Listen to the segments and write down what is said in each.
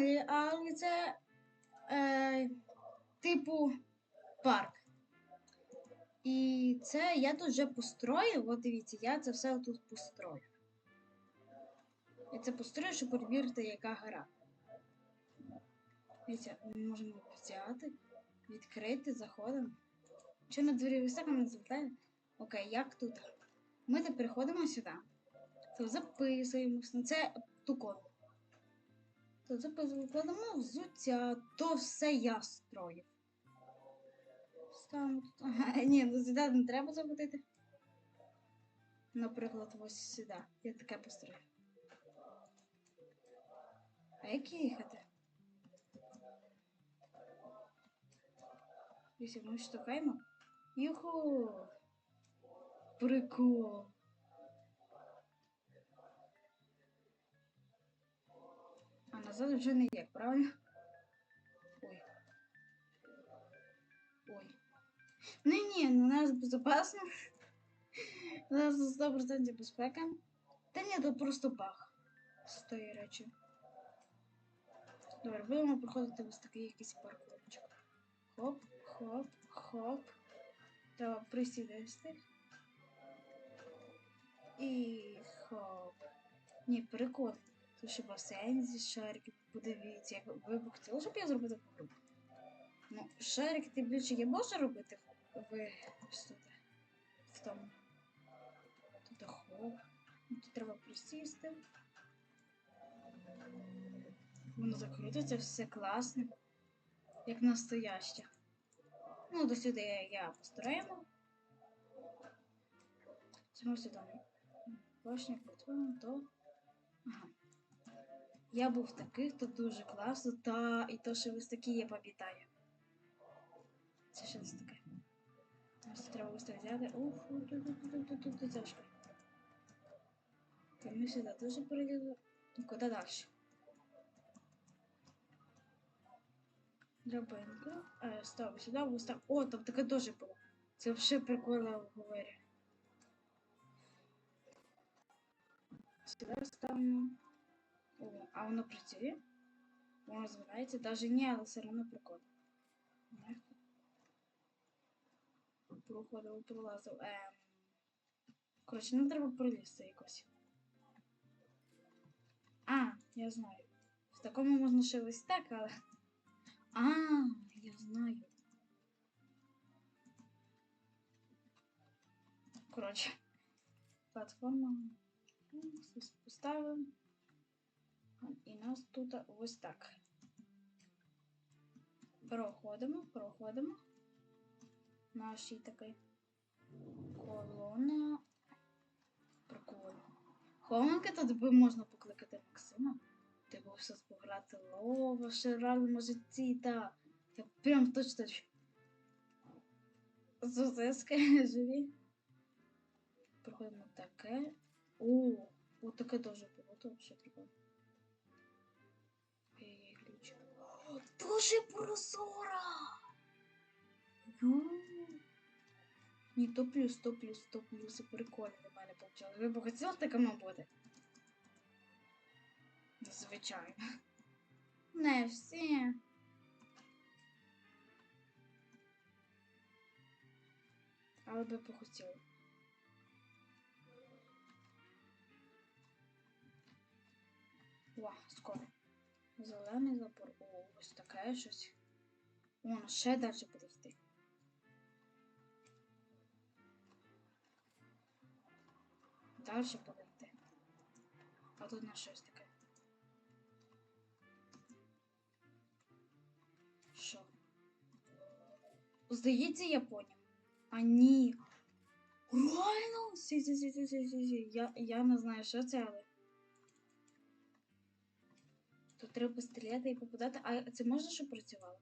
але, але це е, типу парк. І це я тут вже построїв. От дивіться, я це все тут построїв. Я це построю, щоб перевірити, яка гра. Дивіться, ми можемо взяти, відкрити, заходимо. Що на двері високо не звертає? Окей, як тут? Ми тепер переходимо сюди. Тут записуємось це тукон. Тут записуємо, кладемо взуття, то все я строїв. Ставимо ні, ну сюди не треба заходити. Наприклад, ось сюди. Я таке построю. А як їхати? Якщо ми штукаємо. Юху! Прикол. Назад вже не є, правильно? Ой. Ой. Ну ні, ну нас безпечно. У нас 100% безпека. Та ні, тут просто баг з тої речі. Добре, будемо проходити ось такий якийсь паркурчик. Хоп, хоп, хоп. Треба присідати. І хоп. Ні, прикол. Тут ще басейн зі шариків. Подивіться, як ви б хотіли, щоб я зробив таку гру. Ну, шарик ти більше я можу робити в ось тут. В тому. Тут хоп. Ну, Тут треба присісти. Воно закрутиться, все класно. Як настояще. Ну, до сюди я постараємо. Чому сюди? Башня, потім то. Ага. Я був таких, то дуже класно, та і то, що ось такі я пам'ятаю. Це що це таке? Ось треба ось взяти. Уф, тут, тут, тут, тут, тут, тут, тяжко. Та ми сюди теж перейдемо. Ну, куди далі? Драбинка. Е, стоп, сюди ось так. О, там таке теж було. Це взагалі прикольно в говорі. Сюди ставимо. О, а воно працює? Воно звирається, даже ні, але все одно прикольно. Легко. Проходив, пролазив. Ем. Коротше, нам треба пролізти якось. А, я знаю. В такому можна ще ось так, але. А, я знаю. Коротше. Платформа. Ось Поставимо. І нас тут ось так. Проходимо, проходимо. Нашій такий колона. Прикольно. Хованки тут би можна покликати Максима. Ти був все пограти лова, ще реальному житті, та. Я прям точно. Зузиски живі. Проходимо таке. О, от таке теж було, то ще прикольно. Дуже прозора! Ні, то плюс, то плюс, то плюс. Прикольно для мене получилось. Ви б хотіли такому бути? Звичайно. Не всі. Але би похотіли. О, скоро. Зелений запор. Ось таке щось. Воно ще далі буде йти. Далі буде йти. А тут на щось таке. Що? Здається, я поняв. А ні. Реально? Сі, сі, сі, сі, сі, сі, сі. Я, я не знаю, що це, але. Тут треба стріляти і попадати. А це можна, щоб працювало?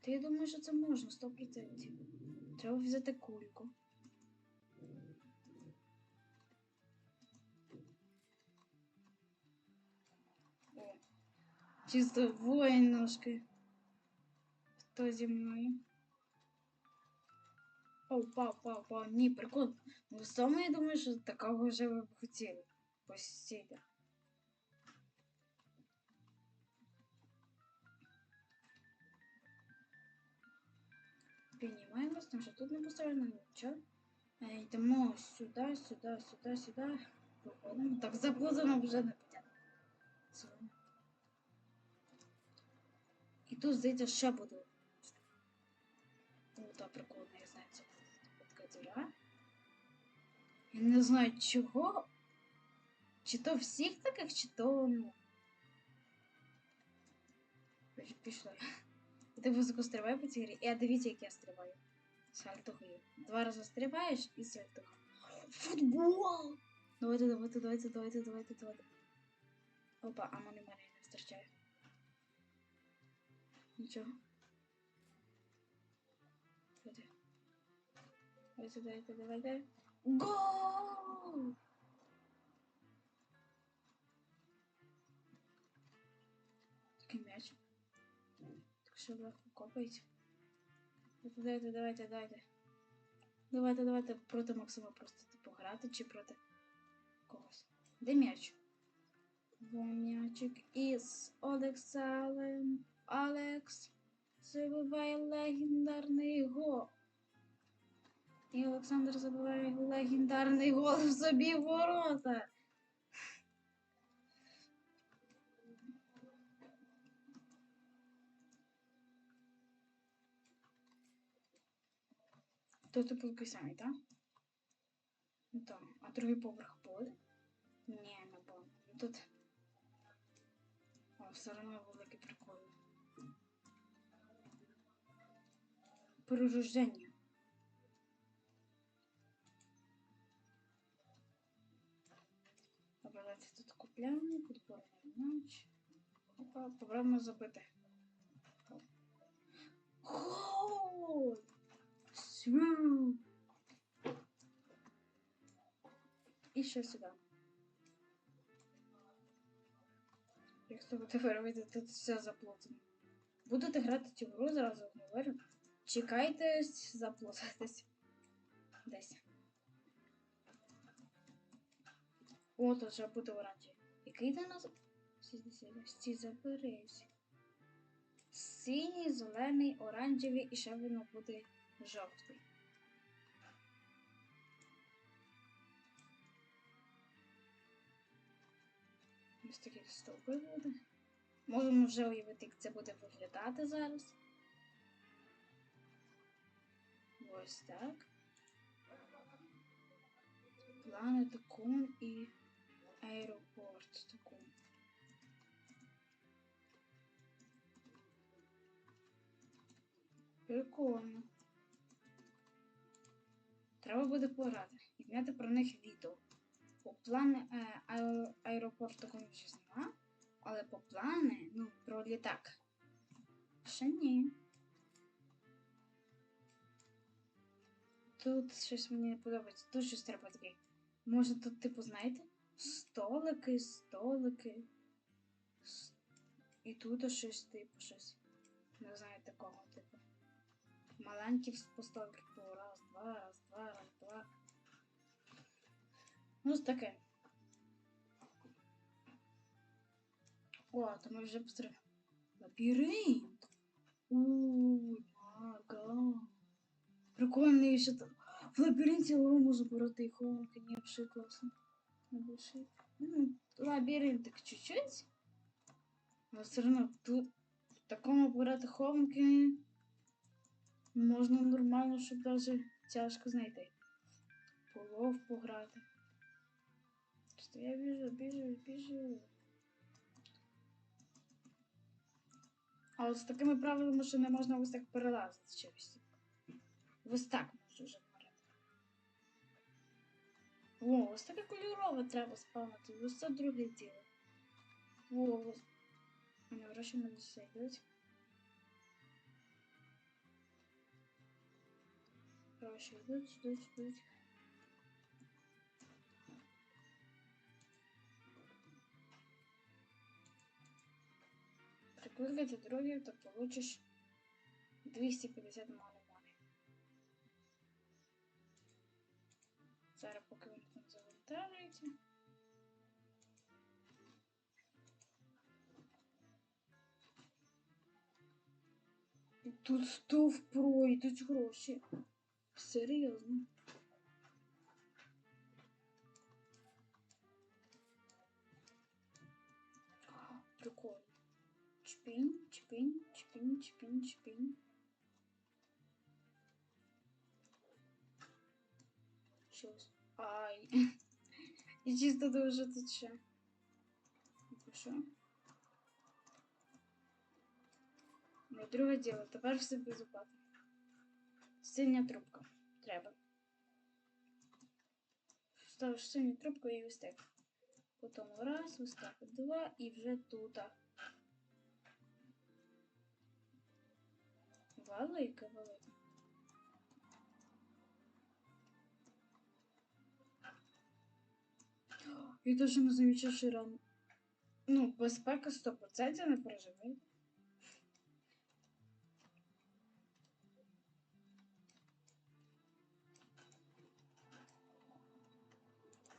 Та я думаю, що це можна, 100%. Треба взяти кульку. О, чисто воїн ножки. Хто зі мною? Оу, пау, пау, пау. Ні, прикол. Ну, саме я думаю, що такого вже ви б хотіли. Постійте. Піднімаємось, тому що тут не поставлено нічого. Е, Йдемо сюди, сюди, сюди, сюди. Проходимо. Так заплутано вже не потягне. І тут, здається, ще буде. Та прикольно, я знаю, це така діра. Я не знаю чого. Чи то всіх таких, чи то ну. Піш- Пішли. Ти високо стрибай по цій грі. І а дивіться, як я стрибаю. Сальтухою. Два рази стрибаєш і сальтухою. Футбол! Давайте, давайте, давайте, давайте, давайте, давайте. Опа, а мене мене не вистачає. Нічого. Давайте. Давайте, давайте, давайте. Гол! Що легко копається. Давайте, давайте, давайте, давайте. Давайте, давайте проти Максима просто типу грати чи проти когось. Де м'яч? Во м'ячик із Олексалем. Алекс забиває легендарний гол. І Олександр забиває легендарний гол в собі ворота. Типу такий самий, так? Ну так. А другий поверх буде? Ні, не буде. Ну тут. О, все одно великий прикол. Перерождення. Добре, давайте тут купляємо, футбольний матч. Опа, попробуємо забити. Гол! Свю! І ще сюди. Якщо ви тепер тут все заплутано. Будете грати цю гру, зразу говорю. Чекайте заплутатись. Десь. О, тут вже буде оранжевий. Який до нас? Всі заберись. Синій, зелений, оранжевий і ще воно буде жовтий. Ось такі стовпи буде. Можемо вже уявити, як це буде виглядати зараз. Ось так. Планет Кун і аеропорт Такун. Прикольно. Треба буде пограти і зняти про них відео. По плани е, аеро- аеропорт такого ще але по плани, ну, про літак. Ще ні. Тут щось мені не подобається. Тут щось треба таке. Може тут, типу, знаєте, столики, столики. І тут щось, типу, щось. Не знаю такого, типу. Маленькі по столики. Типу, раз, два, раз, Ну, таке. О, то ми вже постріли. Лабіринт. Уй, мага. Прикольний ще там. В лабіринті лому забирати і хованки. Не вообще класно. Не. Ну, лабіринтик чуть-чуть. Але все одно тут в такому брати хованки можна нормально, щоб навіть тяжко знайти. Полов пограти. Я біжу, біжу, біжу. А от з такими правилами, що не можна ось так перелазити чогось. Ось так можу вже грати. О, ось таке кольорове треба спавнити. Ось це друге діло. О, ось. У мене гроші на все. Гроші йдуть, йдуть, йдуть. Коли ти дровів, то получиш 250 маломани. Зараз поки вони там завантажуються. І тут 100 впро, йдуть гроші. Серйозно. Прикол. Чпінь, чпінь, чпінь, чпінь, чпінь. Щось. Ай. І чисто дуже тут ще. Що? Ну, друге діло, тепер все без оплати. Синя трубка. Треба. Ставиш синю трубку і ось так. Потім раз, ось так, два і вже тут. Велике, велике. Я даже не замічав, рано. Ну, безпека 100% не переживай.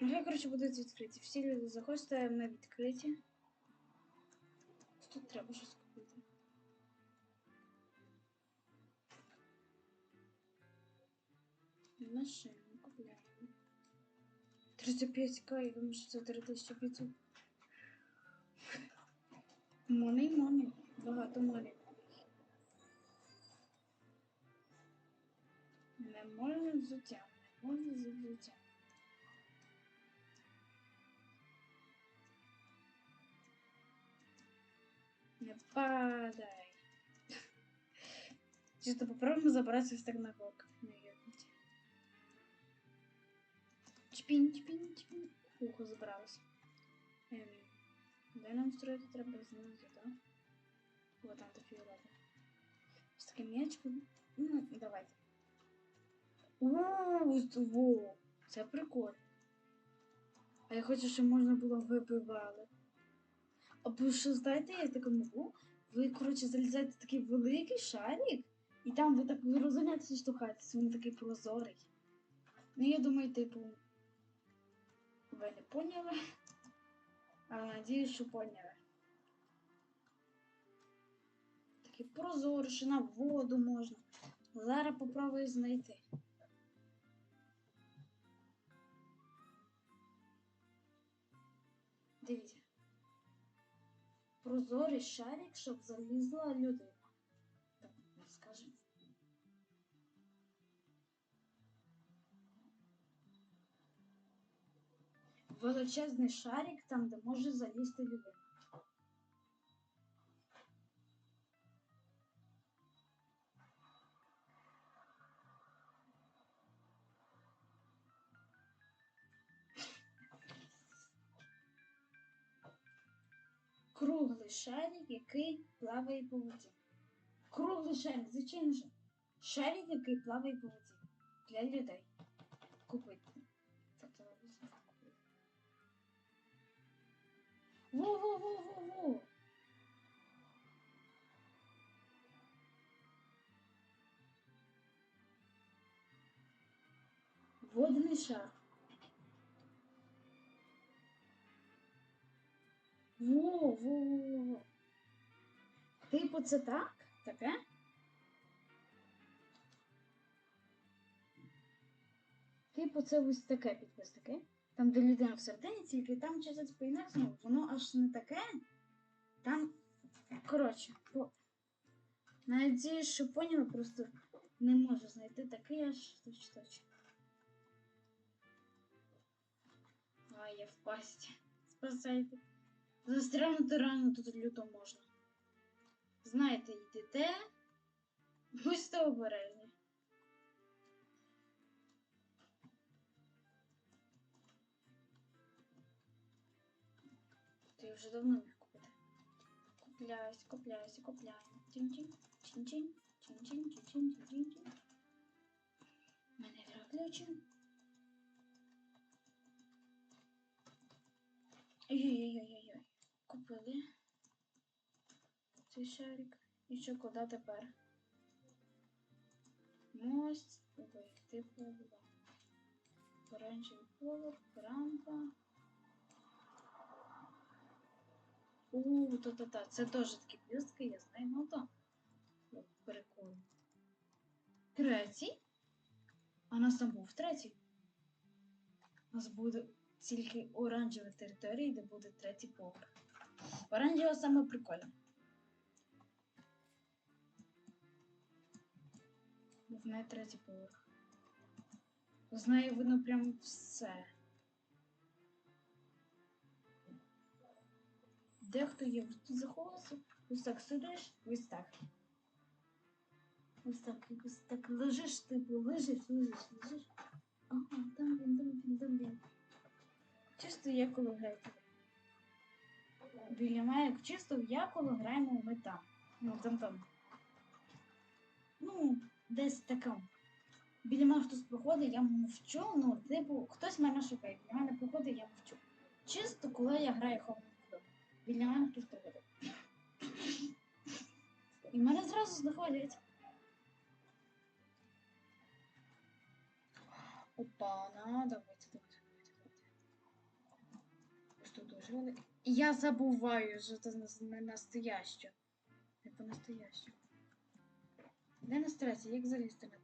Ну, коротше, будуть відкриті. Всі люди ставимо на відкриті. Тут треба щось Машину купляємо. 35к, я думаю, що це 3500. Монey, монey. Багато монey. Не можна взуття. Не можна взуття. Не падай. Чисто попробуем забраться в стагнагок. Чпінь. Ухо забралось. Ем, де нам строїти треба знизу, так? Вот там такі лапи. Ось таке м'ячко. Ну, давайте. Ууу, во, це прикольно. А я хочу, щоб можна було вибивали. Або що знаєте, я таке можу. Ви, коротше, залізаєте в такий великий шарик, і там ви так розганяєтеся штовхаєтеся, він такий прозорий. Ну, я думаю, типу, ви не поняли. Але надіюсь, що поняли. Такий прозорий, що на воду можна. Зараз попробую знайти. Дивіться. Прозорий шарик, щоб залізла людина. Величезний шарик там, де може залізти людина. Круглий шарик, який плаває по воді. Круглий шарик, звичайно ж. Шарик, який плаває по воді. Для людей. Купити. Во-во-во-во-во! Водний шар. Во, во, во, во. Типу, це так? Таке? Типу, це ось таке підпис таке. Там, де людина всередині, тільки там часить по-інакшому, воно аж не таке. Там, коротше, по... Надіюсь, що поняли, просто не можу знайти такий аж точ-точ. Ай, я в пасті. Спасайте. Застрянути рано тут люто можна. Знаєте, йдете. Будьте обережні. Ти вже давно міг купити. Купляюсь, купляюсь, купляю. Чин-чин, чин-чин, чин-чин, чин-чин, чин-чин. Мене виключен. Ой-ой-ой-ой-ой. Купили цей шарик. І що куди тепер? Мост, вийти повода. Оранжевий поверх, рампа. У, то-то-то, це теж такі блістки, я знаю, ну то. Прикольно. Третій? А нас там був третій. У нас буде тільки оранжева територія, де буде третій поверх. Оранжева саме прикольна. Бо в неї третій поверх. З видно прям все. Дехто є заховався. Ось так сидиш, ось так. Ось так, ось так лежиш, типу, лежиш, лежиш, лежиш. Ага, там він, там він, там він. Чисто я коли граю. Біля мене чисто я коли граємо ми там. Ну, там там. Ну, десь таком. Біля мене хтось проходить, я мовчу, ну, типу, хтось мене шукає. Біля мене проходить, я мовчу. Чисто коли я граю хованку. Біля хтось проходить. І мене зразу знаходять. Опа, на, давайте, давайте, давайте, давайте. Ось тут дуже великий. Я забуваю, що це не- не настояще. Не по настоящему. Де на третій? Як залізти на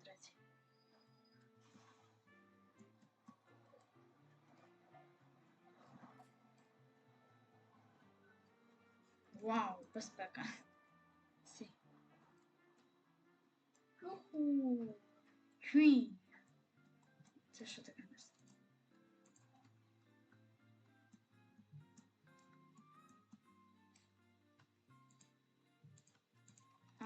Вау, безпека. Сі. Уху. Хві. Це що таке нас? А.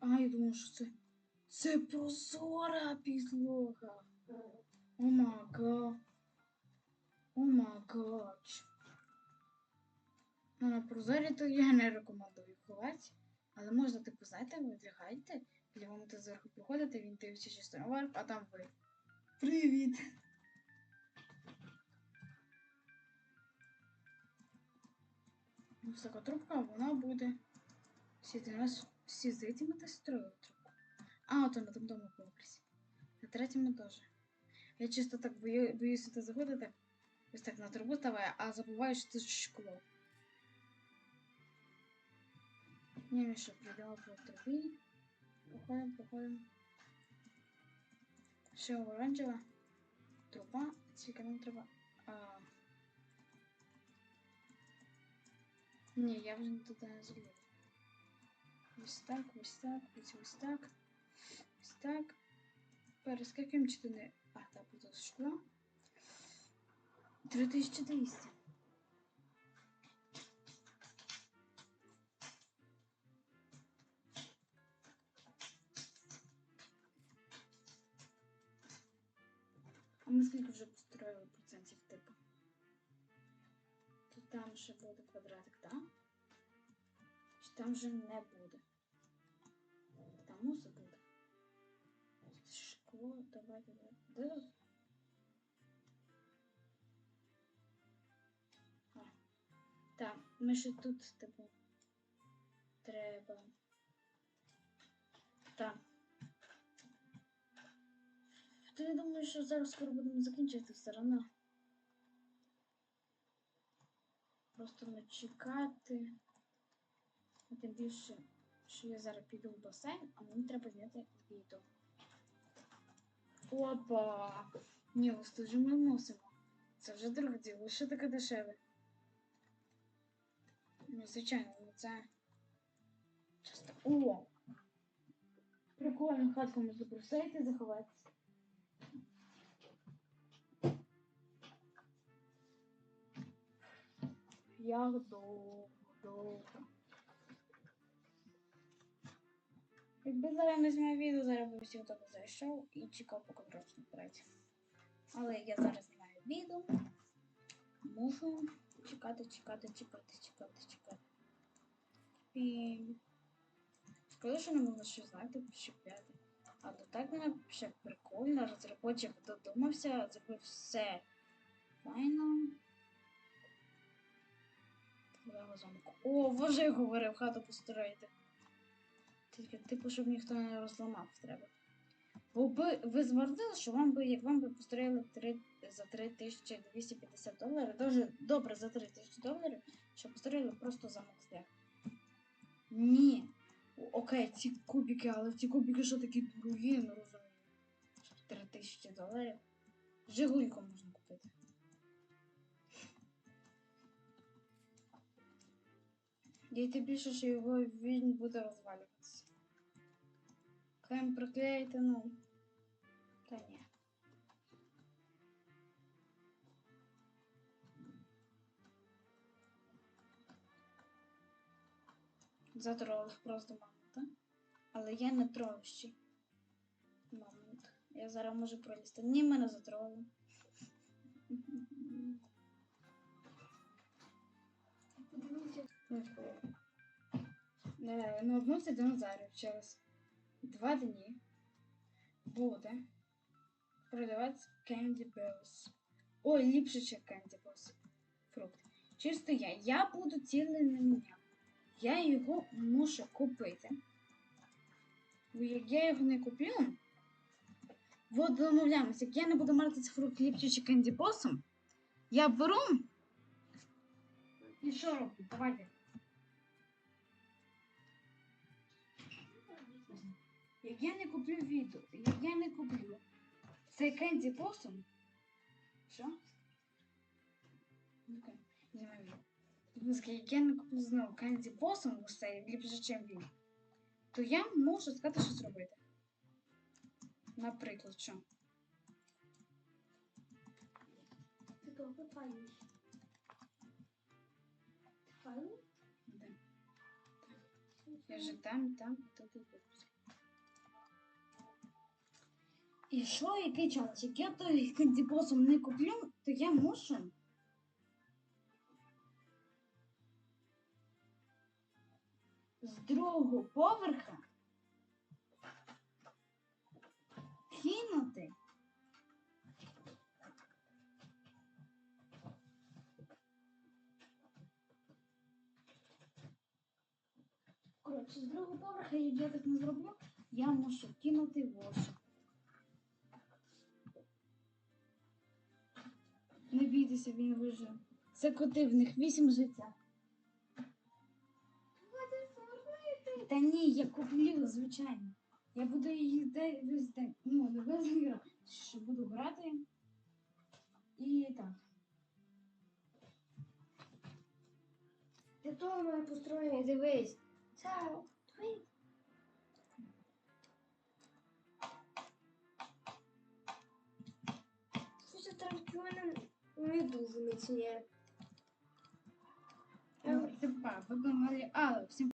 А, я думаю, що це. Це прозора підлога. О мага. О мага. Ну, на прозорі то я не рекомендую ховати. Але можна, типу, знаєте, ви лягаєте, і вам ти зверху приходите, він дивиться чисто наверх, а там ви. Привіт! Ось така трубка, вона буде. Всі нас всі з этим это строили трубку. А, от на тому дому поверсі. На третьому теж. Я чисто так бою, боюсь сюди заходити. Ось так на трубу ставаю, а забуваю, що це шкло. Не Миша, придала по трубі. Проходимо, проходимо. Ще оранжева. Труба, тільки нам треба. А... Ні, я вже туди не залізу. Ось так, ось так, ось ось так. Ось так. Перескакуємо чи не. А, так, тут шкло. 3200. А ми скільки вже построїли процентів типу? Тут там ще буде квадратик, так? Чи там вже не буде? Там мусить буде. Шкло, давай, давай. Де тут? Ми ще тут, типу, треба. Так. Ти не думаєш, що зараз скоро будемо закінчити все одно? Просто не чекати. А тим більше, що я зараз піду в басейн, а мені треба зняти відео. Опа! Ні, ось тут же ми мусимо. Це вже друге діло, що таке дешеве. Ну, звичайно, ну це. Часто. О! Прикольно, хатку можна просейти заховатися. Як довго. Якби зараз не знімав відео, зараз би всі тебе зайшов і чекав, поки просто вперед. Але я зараз знімаю відео. Можу чекати, чекати, чекати, чекати, чекати. І скажу, що не можна щось знати, пощепляти. А то так мене ще прикольно, розробочик додумався, зробив все файно. Лего замок. О, вже говорив, хату построїти. Тільки, типу, щоб ніхто не розламав треба. Би ви змордили, що вам би, вам би построїли за 3250 доларів, дуже добре за 3000 доларів, що построїли просто замок з дерев. Ні. Окей, ці кубики, але ці кубики що такі дорогі, я не розумію. 3000 доларів. Жигульку можна купити. І тим більше, що його він буде розвалюватися. Клейм проклеїти, ну. Та ні. Затролив просто мамонта. Але я не тролощий. Мамонт. Я зараз можу пролізти. Ні, мене затролив. Подивіться. Е, Навернувся динозаврів через два дні буде продавати Candy Bells. Ой, ліпше, ніж Candy Bells. Фрукт. Чисто я. Я буду цілим днем. Я його мушу купити. Бо як я його не куплю, от домовляємося, як я не буду мати цей фрукт ліпше, чи Candy Bossом, я беру і що роблю? Давайте. Як я не куплю відео, як я не куплю цей Кенді Посум. Що? Ну-ка, знімай відео. Тобто, Як я не куплю знову Кенді Посум ось цей ліпше, ніж він, то я можу сказати, що зробити. Наприклад, що? Ти трохи файний. Файний? Де? Я же там, там, тут і тут. І що, який час? Як я той кандіпосом не куплю, то я мушу. З другого поверха кинути. Коротше, з другого поверха, як я так не зроблю, я мушу кинути вошу. Не бійтеся, він вижив. Це коти, в них вісім життя. Та ні, я куплю, звичайно. Я буду її весь день. Ну, не весь день що буду грати. І так. Ти того мене построєний, дивись. Це твій. Слушай, там в мене дуже міцні. Типа, ви думали, мали. Але всім